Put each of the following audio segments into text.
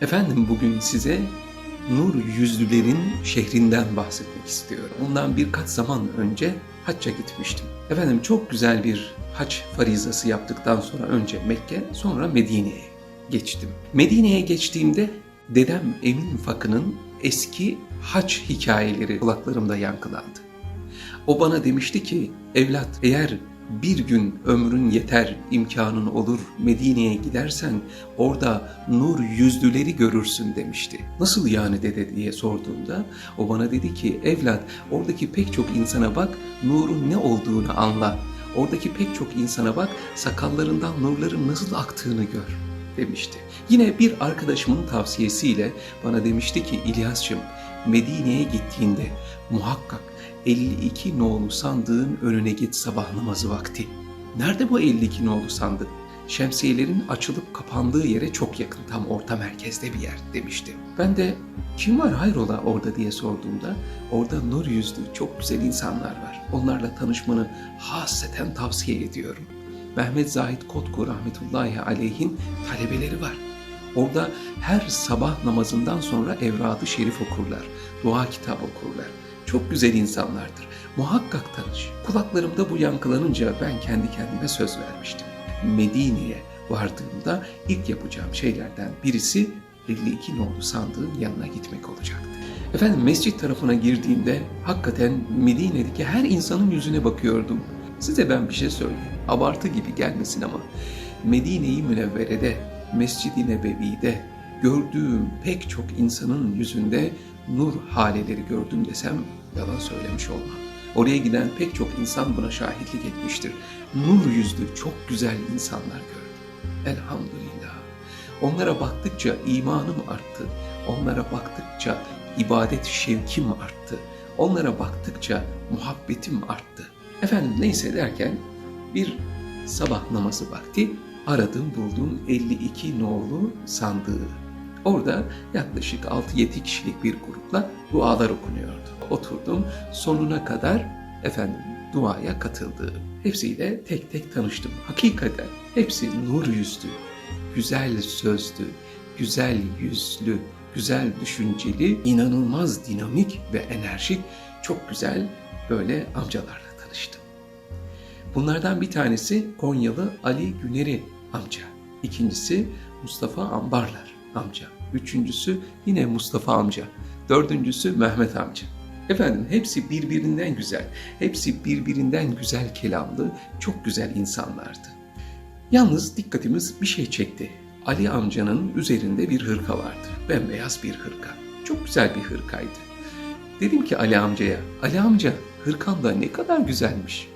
Efendim bugün size nur yüzlülerin şehrinden bahsetmek istiyorum. Bundan birkaç zaman önce hacca gitmiştim. Efendim çok güzel bir hac farizası yaptıktan sonra önce Mekke sonra Medine'ye geçtim. Medine'ye geçtiğimde dedem Emin Fakı'nın eski hac hikayeleri kulaklarımda yankılandı. O bana demişti ki evlat eğer bir gün ömrün yeter, imkanın olur, Medine'ye gidersen orada nur yüzlüleri görürsün demişti. Nasıl yani dede diye sorduğumda o bana dedi ki evlat oradaki pek çok insana bak, nurun ne olduğunu anla. Oradaki pek çok insana bak, sakallarından nurların nasıl aktığını gör demişti. Yine bir arkadaşımın tavsiyesiyle bana demişti ki İlyas'cığım Medine'ye gittiğinde muhakkak 52 nolu sandığın önüne git sabah namazı vakti. Nerede bu 52 nolu sandık? Şemsiyelerin açılıp kapandığı yere çok yakın, tam orta merkezde bir yer demişti. Ben de kim var hayrola orada diye sorduğumda orada nur yüzlü çok güzel insanlar var. Onlarla tanışmanı hasreten tavsiye ediyorum. Mehmet Zahid Kotku rahmetullahi aleyhin talebeleri var. Orada her sabah namazından sonra evradı şerif okurlar, dua kitap okurlar. Çok güzel insanlardır. Muhakkak tanış. Kulaklarımda bu yankılanınca ben kendi kendime söz vermiştim. Medine'ye vardığımda ilk yapacağım şeylerden birisi 52 nolu sandığın yanına gitmek olacaktı. Efendim mescit tarafına girdiğimde hakikaten Medine'deki her insanın yüzüne bakıyordum. Size ben bir şey söyleyeyim. Abartı gibi gelmesin ama Medine-i Münevvere'de, Mescid-i Nebevi'de gördüğüm pek çok insanın yüzünde nur haleleri gördüm desem yalan söylemiş olmam. Oraya giden pek çok insan buna şahitlik etmiştir. Nur yüzlü çok güzel insanlar gördüm. Elhamdülillah. Onlara baktıkça imanım arttı. Onlara baktıkça ibadet şevkim arttı. Onlara baktıkça muhabbetim arttı. Efendim neyse derken bir sabah namazı vakti aradım buldum 52 nolu sandığı. Orada yaklaşık 6-7 kişilik bir grupla dualar okunuyordu. Oturdum sonuna kadar efendim duaya katıldım. Hepsiyle tek tek tanıştım. Hakikaten hepsi nur yüzlü, güzel sözlü, güzel yüzlü, güzel düşünceli, inanılmaz dinamik ve enerjik, çok güzel böyle amcalarla tanıştım. Bunlardan bir tanesi Konyalı Ali Güneri amca. İkincisi Mustafa Ambarlar amca. Üçüncüsü yine Mustafa amca. Dördüncüsü Mehmet amca. Efendim hepsi birbirinden güzel, hepsi birbirinden güzel kelamlı, çok güzel insanlardı. Yalnız dikkatimiz bir şey çekti. Ali amcanın üzerinde bir hırka vardı. Bembeyaz bir hırka. Çok güzel bir hırkaydı. Dedim ki Ali amcaya, Ali amca hırkan da ne kadar güzelmiş.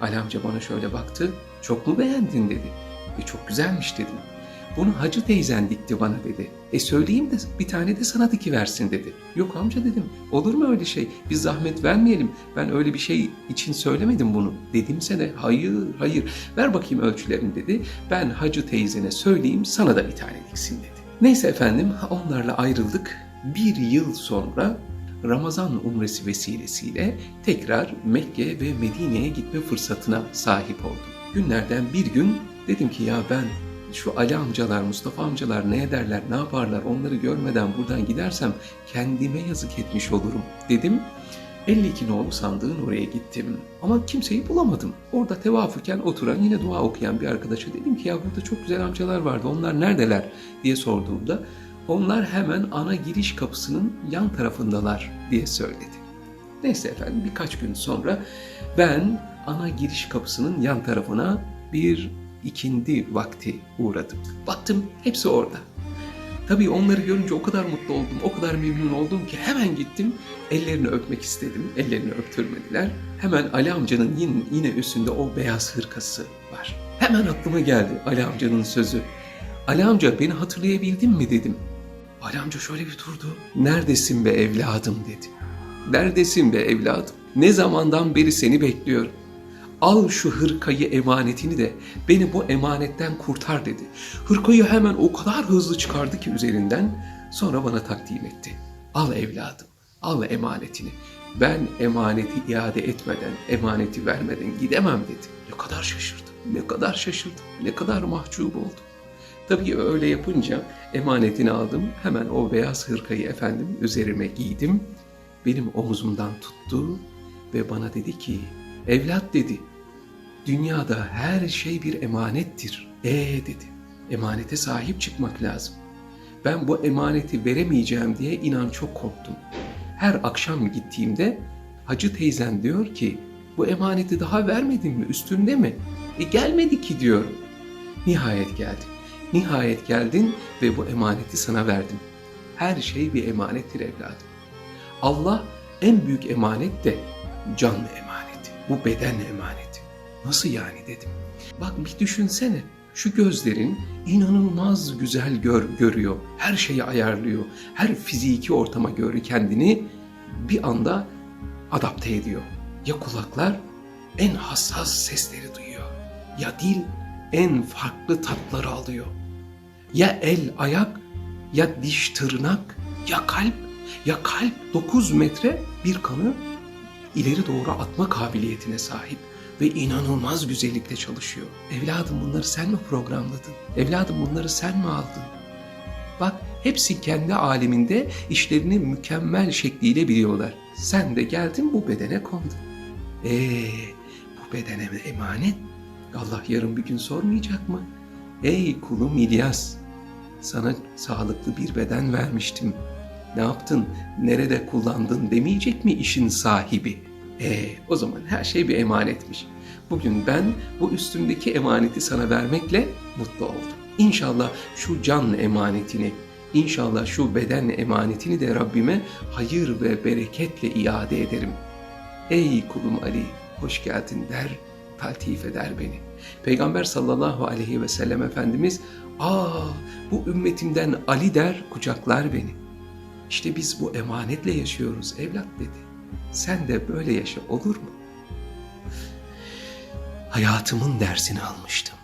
Ali amca bana şöyle baktı, çok mu beğendin dedi. E çok güzelmiş dedim. Bunu hacı teyzen dikti bana dedi. E söyleyeyim de bir tane de sana dikiversin dedi. Yok amca dedim. Olur mu öyle şey? Biz zahmet vermeyelim. Ben öyle bir şey için söylemedim bunu. Dedimse de hayır hayır ver bakayım ölçülerini dedi. Ben hacı teyzene söyleyeyim sana da bir tane diksin dedi. Neyse efendim onlarla ayrıldık. Bir yıl sonra Ramazan umresi vesilesiyle tekrar Mekke ve Medine'ye gitme fırsatına sahip oldum. Günlerden bir gün dedim ki ya ben şu Ali amcalar, Mustafa amcalar ne ederler, ne yaparlar onları görmeden buradan gidersem kendime yazık etmiş olurum dedim. 52 nolu sandığın oraya gittim. Ama kimseyi bulamadım. Orada tevafuken oturan yine dua okuyan bir arkadaşa dedim ki ya burada çok güzel amcalar vardı onlar neredeler diye sorduğumda onlar hemen ana giriş kapısının yan tarafındalar diye söyledi. Neyse efendim birkaç gün sonra ben ana giriş kapısının yan tarafına bir ikindi vakti uğradım. Baktım hepsi orada. Tabii onları görünce o kadar mutlu oldum, o kadar memnun oldum ki hemen gittim, ellerini öpmek istedim. Ellerini öptürmediler. Hemen Ali amcanın yine, yine üstünde o beyaz hırkası var. Hemen aklıma geldi Ali amcanın sözü. Ali amca beni hatırlayabildin mi dedim. Ali amca şöyle bir durdu. Neredesin be evladım dedi. Neredesin be evladım? Ne zamandan beri seni bekliyorum. Al şu hırkayı emanetini de beni bu emanetten kurtar dedi. Hırkayı hemen o kadar hızlı çıkardı ki üzerinden sonra bana takdim etti. Al evladım, al emanetini. Ben emaneti iade etmeden, emaneti vermeden gidemem dedi. Ne kadar şaşırdım, ne kadar şaşırdım, ne kadar mahcup oldum. Tabii öyle yapınca emanetini aldım. Hemen o beyaz hırkayı efendim üzerime giydim. Benim omuzumdan tuttu ve bana dedi ki, evlat dedi, dünyada her şey bir emanettir. Ee dedi, emanete sahip çıkmak lazım. Ben bu emaneti veremeyeceğim diye inan çok korktum. Her akşam gittiğimde hacı teyzen diyor ki, bu emaneti daha vermedin mi, üstünde mi? E gelmedi ki diyorum. Nihayet geldin. Nihayet geldin ve bu emaneti sana verdim. Her şey bir emanettir evladım. Allah en büyük emanet de can emaneti. Bu beden emaneti. Nasıl yani dedim. Bak bir düşünsene. Şu gözlerin inanılmaz güzel gör, görüyor. Her şeyi ayarlıyor. Her fiziki ortama göre kendini bir anda adapte ediyor. Ya kulaklar en hassas sesleri duyuyor. Ya dil en farklı tatları alıyor. Ya el, ayak, ya diş, tırnak, ya kalp, ya kalp 9 metre bir kanı ileri doğru atma kabiliyetine sahip ve inanılmaz güzellikle çalışıyor. Evladım bunları sen mi programladın? Evladım bunları sen mi aldın? Bak hepsi kendi aleminde işlerini mükemmel şekliyle biliyorlar. Sen de geldin bu bedene kondun. Ee, bu bedene emanet. Allah yarın bir gün sormayacak mı? Ey kulum İlyas, sana sağlıklı bir beden vermiştim. Ne yaptın, nerede kullandın demeyecek mi işin sahibi? E o zaman her şey bir emanetmiş. Bugün ben bu üstümdeki emaneti sana vermekle mutlu oldum. İnşallah şu can emanetini, inşallah şu beden emanetini de Rabbime hayır ve bereketle iade ederim. Ey kulum Ali, hoş geldin der, taltif eder beni. Peygamber sallallahu aleyhi ve sellem Efendimiz, aa bu ümmetimden Ali der, kucaklar beni. İşte biz bu emanetle yaşıyoruz evlat dedi. Sen de böyle yaşa olur mu? Hayatımın dersini almıştım.